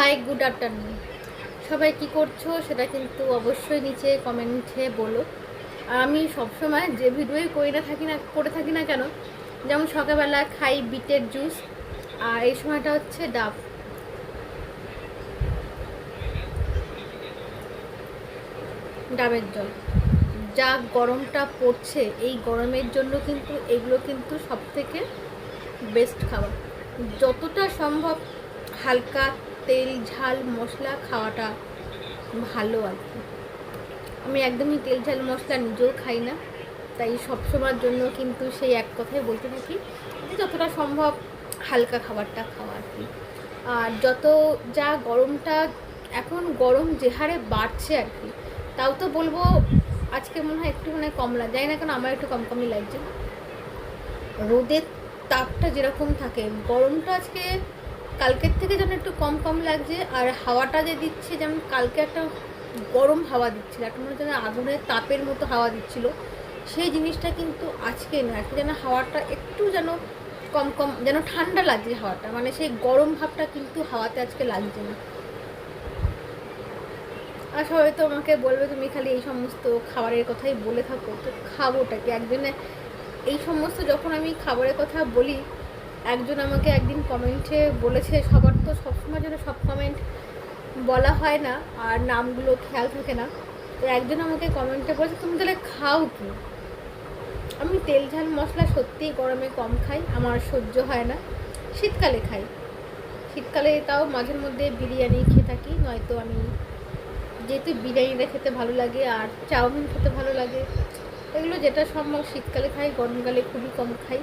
High, good afternoon. সবাই কি করছ? সেটা কিন্তু অবশ্যই নিচে কমেন্টে বলো। আর আমি সবসময় যে ভিডিওই করি না থাকি না, করে থাকি না কেন, যেমন সকালবেলা খাই বিটের জুস, আর এই সময়টা হচ্ছে ডাব। ডাবের জল। যা গরমটা পড়ছে, এই গরমের জন্য কিন্তু এগুলো কিন্তু সব থেকে বেস্ট খাবার। যতটা সম্ভব হালকা তেল, ঝাল, মশলা খাওয়াটা ভালো আর কি। আমি একদমই তেল, ঝাল, মশলা নিজেও খাই না, তাই সবসময়ের জন্য কিন্তু সেই এক কথাই বলতে থাকি যে যতটা সম্ভব হালকা খাবারটা খাওয়া আর কি। আর যত যা গরমটা এখন গরম যে হারে বাড়ছে আর কি, তাও তো বলব আজকে মনে হয় একটু মানে কম লাগে জানি না কেন আমার একটু কম কমই লাগছে। রোদের তাপটা যেরকম থাকে, গরমটা আজকে কালকের থেকে যেন একটু কম কম লাগছে, আর হাওয়াটা যে দিচ্ছে, যেমন কালকে একটা গরম হাওয়া দিচ্ছিল, একটা মনে হচ্ছে আগুনের তাপের মতো হাওয়া দিচ্ছিল, সেই জিনিসটা কিন্তু আজকে না আজকে যেন হাওয়াটা একটু যেন কম কম, যেন ঠান্ডা লাগছে হাওয়াটা মানে সেই গরম ভাবটা কিন্তু হাওয়াতে আজকে লাগছে না। আর সবাই তো আমাকে বলবে, তুমি খালি এই সমস্ত খাবারের কথাই বলে থাকো। তো খাবোটা কি? একদিনে এই সমস্ত যখন আমি খাবারের কথা বলি একজন আমাকে একদিন কমেন্টে বলেছে, সবার তো সবসময় যেন সব কমেন্ট বলা হয় না, আর নামগুলো খেয়াল থাকে না। তো একজন আমাকে কমেন্টে বলেছে, তুমি তাহলে খাও কি? আমি তেল, ঝাল, মশলা সত্যিই গরমে কম খাই, আমার সহ্য হয় না। শীতকালে খাই। শীতকালে তাও মাঝের মধ্যে বিরিয়ানি খেয়ে থাকি, নয়তো আমি যেহেতু বিরিয়ানিটা খেতে ভালো লাগে আর চাউমিন খেতে ভালো লাগে, এগুলো যেটা সম্ভব শীতকালে খাই, গরমকালে খুবই কম খাই।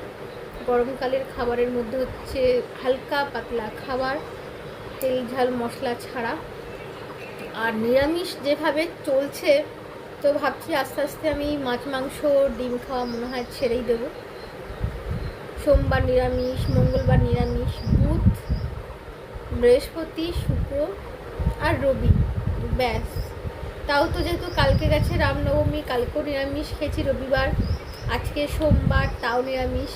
গরমকালের খাবারের মধ্যে হচ্ছে হালকা পাতলা খাবার, তেল, ঝাল, মশলা ছাড়া। আর নিরামিষ যেভাবে চলছে, তো ভাবছি আস্তে আস্তে আমি মাছ, মাংস, ডিম খাওয়া মনে হয় ছেড়েই দেবো। সোমবার নিরামিষ, মঙ্গলবার নিরামিষ, বুধ, বৃহস্পতি, শুক্র আর রবি, ব্যাস। তাও তো যেহেতু কালকে গেছে রামনবমী, কালকেও নিরামিষ খেয়েছি রবিবার, আজকে সোমবার, তাও নিরামিষ।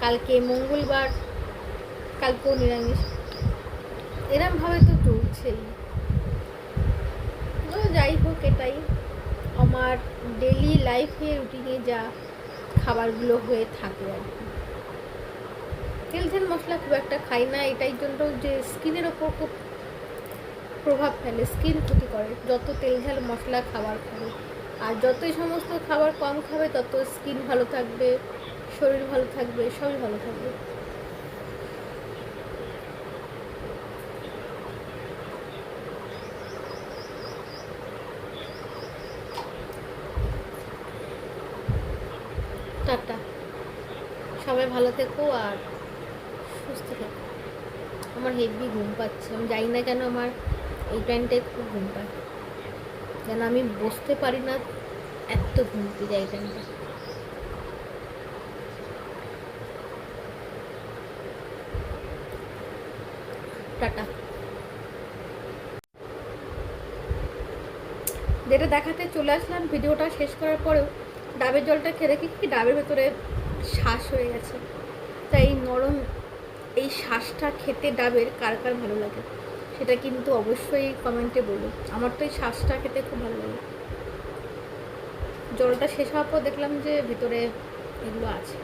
কালকে মঙ্গলবার, কালকেও নিরামিষ। এরমভাবে তো চলছেই। যাই হোক এটাই। আমার ডেলি লাইফে রুটিনে যা খাবারগুলো হয়ে থাকে আর কি। তেল ঝাল মশলা খুব একটা খাই না, এটাই জন্য যে স্কিনের ওপর খুব প্রভাব ফেলে স্কিন ক্ষতি করে। যত তেল ঝাল মশলা খাবার খাবে, আর যতই সমস্ত খাবার কম খাবে, তত স্কিন ভালো থাকবে। শরীর ভালো থাকবে, সবই ভালো থাকবে। টাটা। সবাই ভালো থেকো আর সুস্থ থেকো। আমার হেভি ঘুম পাচ্ছে। আমি জানি না কেন আমার এই টাইমটায় খুব ঘুম পায়। যেন আমি বসতে পারি না এত ঘুম পেয়ে যায় টাইমটা টাটা। যেটা দেখাতে চলে আসলাম, ভিডিওটা শেষ করার পরেও ডাবের জলটা খেয়ে দেখি কি ডাবের ভেতরে শ্বাস হয়ে গেছে। তাই নরম এই শ্বাসটা খেতে ডাবের কার কার ভালো লাগে, সেটা কিন্তু অবশ্যই কমেন্টে বলো। আমার তো এই শ্বাসটা খেতে খুব ভালো লাগে। জলটা শেষ হওয়ার পর দেখলাম যে ভিতরে এগুলো আছে।